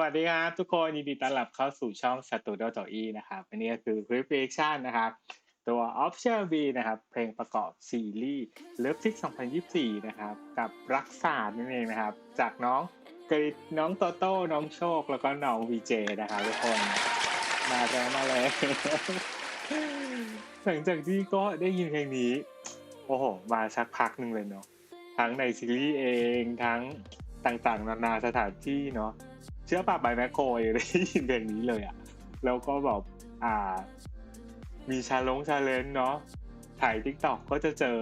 วัสดีครับทุกคนยินดีต้อนรับเข้าสู่ช่องสตูดิโอโจอีนะครับอันนี้ก็คือ c l i p r e c t i o n นะครับ ตัว Official V นะครับ เพลงประกอบซีรีส์ Love Sick 2024 นะครับ กับรักษานั่นเองนะครับ จากน้องกริดน้องโตโต้ น้องโชค แล้วก็น้องวีเจนะครับทุกคน มาแล้วมาแล้วหลังจากที่ก็ได้ยินเพลงนี้ โอ้โห มาสักพักหนึ่งเลยเนาะทั้งในซีรีส์เองทั้งต่างๆ นานาสถานที่เนาะ เชื่อป่ะใบแมคโครยังได้ยินเพลงนี้เลยอะแล้วก็แบบอ่า มีชาลงชาเลนเนาะถ่ายทิกตอกก็จะเจอ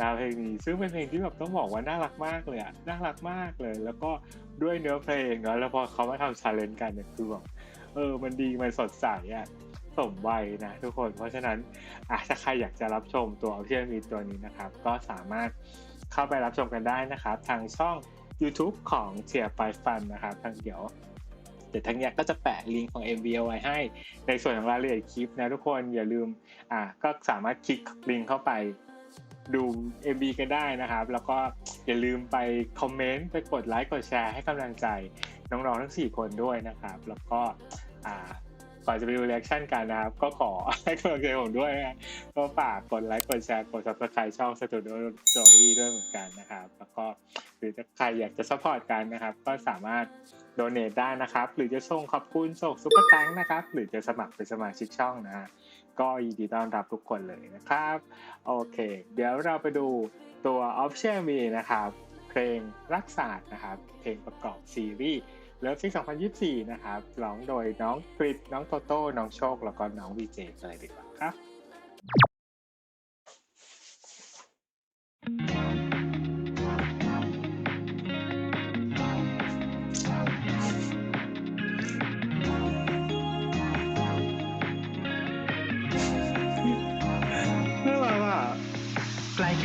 นะเพลงนี้ซึ่งเป็นเพลงที่แบบต้องบอกว่าน่ารักมากเลยอะน่ารักมากเลย แล้วก็ด้วยเนื้อเพลงเนาะแล้วพอเขามาทำชาเลนกันเนี่ยคือแบบเออ มันดีมันสดใสอะสมวัยนะทุกคน เพราะฉะนั้นอะถ้าใครอยากจะรับชมตัวเพียมีตัวนี้นะครับ ก็สามารถเข้าไปรับชมกันได้นะครับ ทางช่อง YouTube ของเชียร์ไปฟันนะครับทางเดี๋ยวเดี๋ยวทางเนี้ยก็จะแปะลิงก์ของ MV เอาไว้ให้ ในส่วนของรายละเอียดคลิปนะทุกคนอย่าลืมอ่าก็สามารถคลิกลิงก์เข้าไปดู MV กันได้นะครับ แล้วก็อย่าลืมไปคอมเมนต์ไปกดไลค์กดแชร์ให้กำลังใจน้องๆทั้ง 4 คนด้วยนะครับ แล้วก็อ่า ก่อนจะไปดูเรีแอคชั่นกันนะครับ ก็ขอให้กำลังใจผมด้วยนะก็ฝากกดไลค์กดแชร์กด subscribe ช่อง Studio Joy ด้วยเหมือนกันนะครับ แล้วก็หรือถ้าใครอยากจะซัพพอร์ตกันนะครับ ก็สามารถโดเน a t ได้นะครับ หรือจะส่งขอบคุณส่งซุปเปอร์ตังนะครับ หรือจะสมัครเป็นสมาชิกช่องนะฮะก็ยินดีต้อนรับทุกคนเลยนะครับ โอเค เดี๋ยวเราไปดูตัว Official Me นะครับ เพลงรักษานะครับ เพลงประกอบซีรีส์ เลิฟซิก2024 นะครับร้องโดยน้องกริดน้องโตโต้ น้องโชค แล้วก็น้องวีเจเลยดีกว่าครับ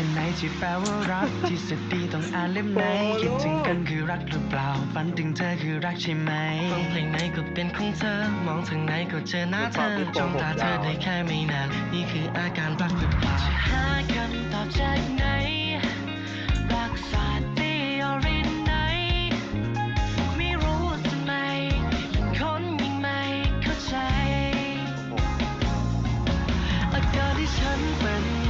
ใกล้กันไหนที่แปลว่ารักที่สุดดีต้องอ่านเล่มไหนโอ้คิดถึงลูกกันคือรักหรือเปล่าฝันถึงเธอคือรักใช่ไหมฟังเพลงไหนก็เป็นของเธอ มองทางไหนก็เจอหน้าเธอจ้องตาเธอได้แค่ไม่นาน นี่คืออาการรักหรือเปล่าจะหาคำตอบจากไหนรักษาตีออรินไหนไม่รู้ทำไมยิ่งคนยิ่งไม่เข้าใจอาการที่ฉันเป็น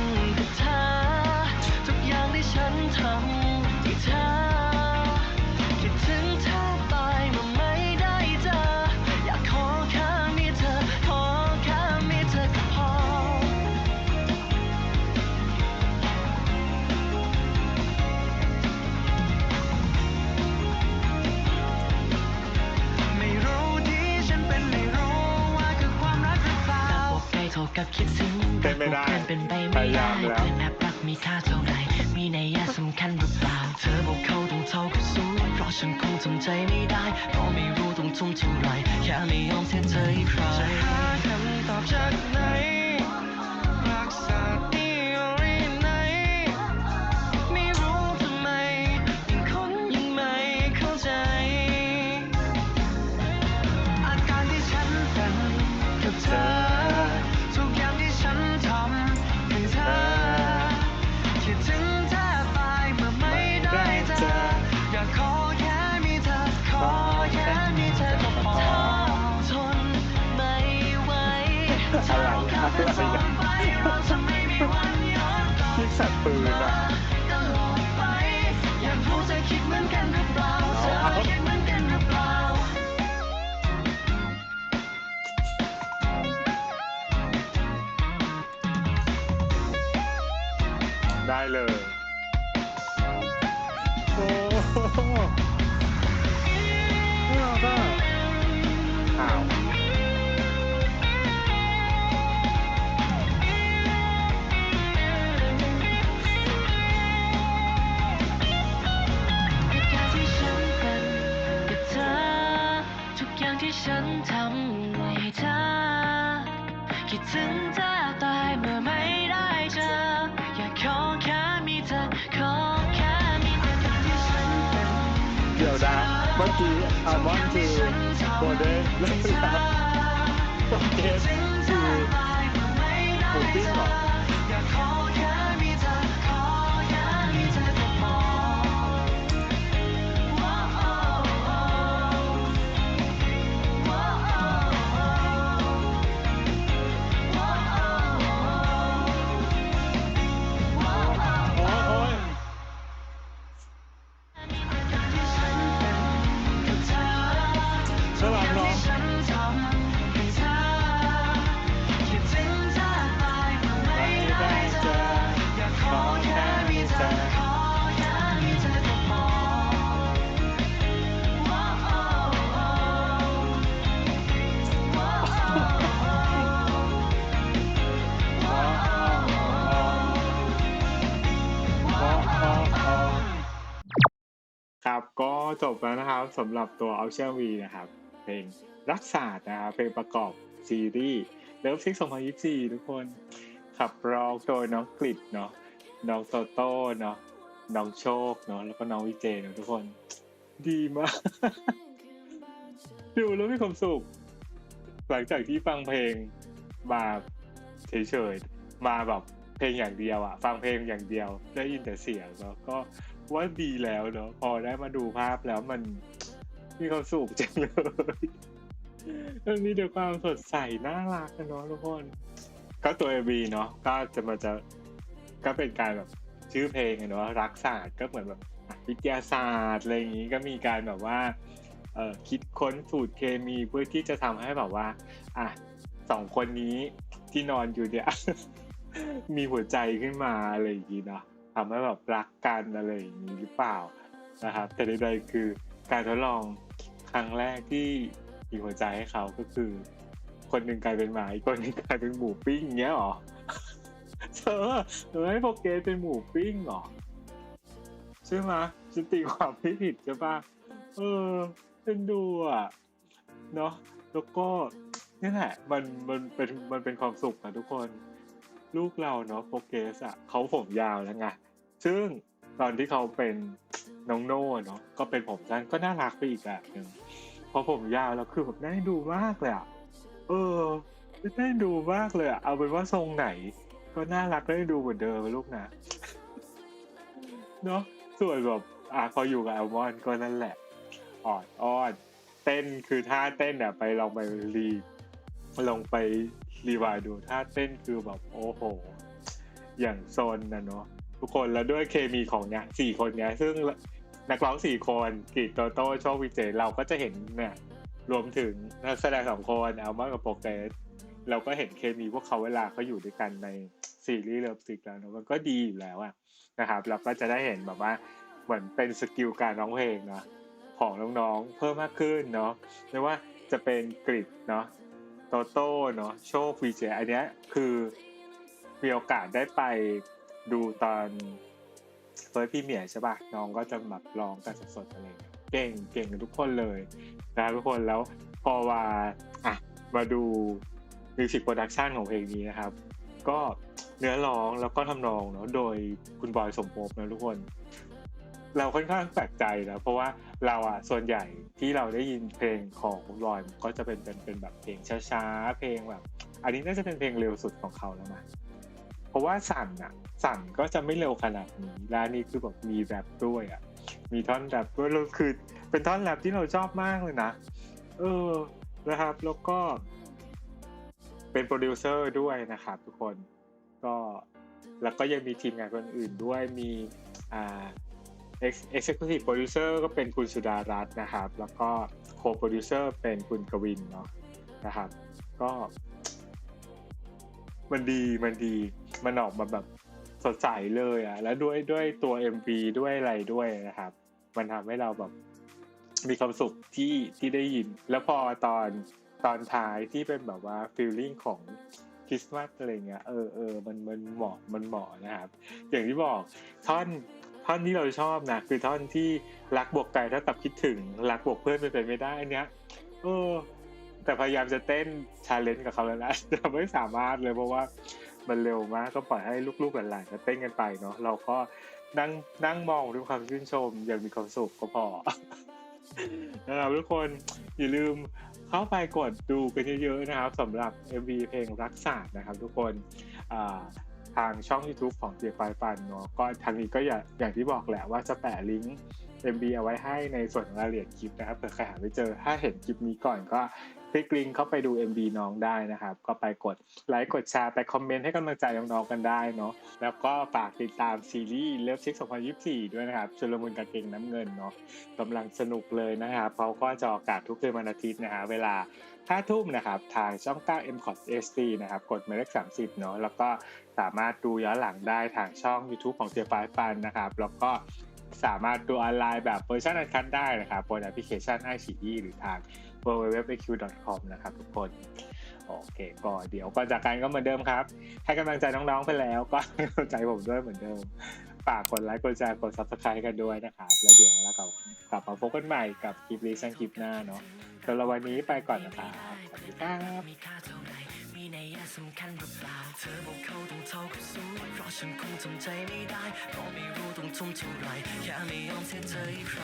คิดถึงเป็นไม่ได้เพื่อนเป็นไปพไม่ยายาได้มแล้วเพื่อนแอบรักมีค่าเท่าไหร่มีนัยยะสำคัญหรือเปล่า เธอบอกเขาต้องเท่ากับศูนย์เพราะฉันคงทำใจไม่ได้เพราะไม่รู้ต้องทุ่มเท่าไหร่แค่ไม่ยอมเสียเธอให้ใครจะหาคำตอบจากไหน ได้เลย โอ้โหน่ารักอะอ้าวทุกอย่างที่ฉันทำให้เธอคิดถึง ดี๋ยวนะเมื่อกี้อัลมอนคือโบเดนเล่นแล้วโบเดนคือหมูปิ้งเหรอ จบแล้วนะครับสำหรับตัว o c e a n V นะครับ เพลงรักษานะครับเพลงประกอบซีรีส์เลิฟซิก2024ทุกคน ขับร้องโดยน้องกริดเนาะน้องโตโต้เนาะน้องโชคเนาะแล้วก็น้องวิเจเนาะทุกคน ดีมาก ดูแล้วมีความสุข หลังจากที่ฟังเพลงมาเฉยๆมาแบบเพลงอย่างเดียวอะฟังเพลงอย่างเดียวได้ยินแต่เสียงแล้วก็ ว่าดีแล้วเนาะพอได้มาดูภาพแล้วมันมีความสุขจังเลยมันมีแต่ความสดใสน่ารักนะเนาะทุกคน ก็ตัวเอวีเนาะก็จะมาจะก็เป็นการแบบชื่อเพลงเนาะรักศาสตร์ก็เหมือนแบบวิทยาศาสตร์อะไรอย่างงี้ก็มีการแบบว่าเออคิดค้นสูตรเคมีเพื่อที่จะทำให้แบบว่า อะสองคนนี้ที่นอนอยู่เนี่ยมีหัวใจขึ้นมาอะไรอย่างนี้เนาะ ทำให้แบบรักกันอะไรอย่างนี้หรือเปล่านะครับ แต่ใดๆคือการทดลองครั้งแรกที่มีหัวใจให้เขาก็คือ คนหนึ่งกลายเป็นหมาอีกคนหนึ่งกลายเป็นหมูปิ้งเงี้ยหรอเธอเธอให้โปเกเป็นหมูปิ้งเหรอใช่ไหมยฉันตีความไม่ผิดใช่ปะเออเป็นดูอะเนาะแล้วก็นี่แหละมันมันเป็นมันเป็นความสุขนะทุกคน ลูกเราเนาะโปเกสอะเขาผมยาวแล้วไงซึ่งตอนที่เขาเป็นน้องโน่เนาะก็เป็นผมสั้นก็น่ารักไปอีกแบบหนึ่งพอผมยาวแล้วคือแบบน่าดูมากเลยอะเออน่าดูมากเลยอะเอาเป็นว่าทรงไหน ก็น่ารักได้ดูเหมือนเดิมลูกนะเนาะส่วนแบบอะพออยู่กับแอลมอนก็นั่นแหละอ่อนอ้อนเต้นคือท่าเต้นเนี่ยไปลองไปรี ลองไปรีวายดูท่าเต้นคือแบบโอ้โห อย่างโซนนะเนาะทุกคนแล้วด้วยเคมีของเนี่ยสี่คนเนี่ยซึ่งนักร้องสี่คนกรีดโตโต้โชควิเจเราก็จะเห็นเนี่ยรวมถึงนักแสดงสองคนอัลมอนกับโปรเกสเราก็เห็นเคมีพวกเขาเวลาเขาอยู่ด้วยกันในซีรีส์เลิฟซิกแล้วเนะมันก็ดีอยู่แล้วอะนะครับเราก็จะได้เห็นแบบว่าเหมือนเป็นสกิลการร้องเพลงเนาะของน้องๆเพิ่มมากขึ้นเนาะไม่ว่าจะเป็นกริดเนาะ โตโต้เนาะโชควีเจอันเนี้ยคือมีโอกาสได้ไปดูตอนเฟิร์สพี่เมียใช่ป่ะน้องก็จะแบบร้องกันสดๆอะไรเงี้ยเก่งเก่งทุกคนเลยนะทุกคนแล้วพอว่าอะมาดูมิวสิกโปรดักชันของเพลงนี้นะครับ ก็เนื้อร้องแล้วก็ทำนองเนาะโดยคุณบอยสมภพนะทุกคน เราค่อนข้างแปลกใจนะเพราะว่า เราอะส่วนใหญ่ที่เราได้ยินเพลงของคุณบอยก็จะเป็นเป็นเป็นแบบเพลงช้าๆเพลงแบบ อันนี้น่าจะเป็นเพลงเร็วสุดของเขาแล้วนะเพราะว่าสั่นอะ สั่นก็จะไม่เร็วขนาดนี้แล้วนี่คือแบบมีแรปด้วยอะมีท่อนแรปด้วยคือเป็นท่อนแรปที่เราชอบมากเลยนะเออนะครับ แล้วก็ เป็นโปรดิวเซอร์ด้วยนะครับทุกคนก็แล้วก็ยังมีทีมงานคนอื่นด้วยมีอ่า Executive Producer ก็เป็นคุณสุดารัตน์นะครับ แล้วก็ Co-Producer เป็นคุณกวินเนาะนะครับ ก็ มันดีมันดีมันออกมาแบบสดใสเลยอะแล้วด้วยด้วยตัว MV ด้วยอะไรด้วยนะครับ มันทำให้เราแบบมีความสุขที่ที่ได้ยิน แล้วพอตอนตอนท้ายที่เป็นแบบว่าฟีลลิ่งของคริสต์มาสอะไรเงี้ยเออเออมันมันเหมาะมันเหมาะนะครับ อย่างที่บอกท่อน ท่อนที่เราชอบนะคือท่อนที่รักบวกไก่ถ้าตับคิดถึงรักบวกเพื่อนเป็นไปไม่ได้อันเนี้ยเออ แต่พยายามจะเต้นชาเลนจ์กับเขาแล้วนะแต่ไม่สามารถเลยเพราะว่ามันเร็วมากก็ปล่อยให้ลูกๆหลานๆเต้นกันไปเนาะเราก็นั่งนั่งมองด้วยความชื่นชมอย่างมีความสุขก็พอนะครับทุกคนอย่าลืมเข้าไปกดดูกันเยอะๆนะครับสำหรับ MV เพลงรักษาสตร์นะครับ ทุกคนอ่า ทางช่อง YouTube ของเจียไฟฟันเนาะก็ทางนี้ก็อย่าอย่างที่บอกแหละว่าจะแปะลิงก์ MV เอาไว้ให้ในส่วนของรายละเอียดคลิปนะครับเผื่อใครหาไม่เจอ ถ้าเห็นคลิปนี้ก่อนก็คลิกลิงก์เข้าไปดู MV น้องได้นะครับ ก็ไปกดไลค์กดแชร์ไปคอมเมนต์ให้กำลังใจน้องๆกันได้เนาะแล้วก็ฝากติดตามซีรีส์เลิฟซิก2024 ด้วยนะครับชุลมุนกับเก่งน้ำเงินเนาะกำลังสนุกเลยนะครับเขาก็จะออกอากาศทุกคืนวันอาทิตย์นะฮะเวลา5ทุ่มนะครับทางช่อง9 m c o t SD นะครับกดหมายเลข30เนาะแล้วก็สามารถดูย้อนหลังได้ทางช่อง YouTube ของเจียปายปันนะครับแล้วก็ สามารถดูออนไลน์แบบเวอร์ชันอันคัดได้นะครับบนแอปพลิเคชัน i อ e หรือทาง www.q.com นะครับทุกคนโอเคก็เดี๋ยวก่อนจากกันก็เหมือนเดิมครับ ให้กำลังใจน้องๆไปแล้วก็ให้กำลังใจผมด้วยเหมือนเดิม ฝากกดไลค์กดแชร์กด subscribe กันด้วยนะครับ แล้วเดี๋ยวเรากลับกลับมาพบกันใหม่กับคลิปรีชั่นคลิปหน้าเนาะสำหรับวันนี้ไปก่อนนะครับสวัสดีครับ มีค่าเท่าไหร่มีนัยสำคัญหรือเปล่า เธอบอกเขาต้องเท่ากับศูนย์เพราะฉันคงทำใจไม่ได้ เพราะไม่รู้ต้องทุ่มเท่าไรแค่ไม่ยอมเสียใจใคร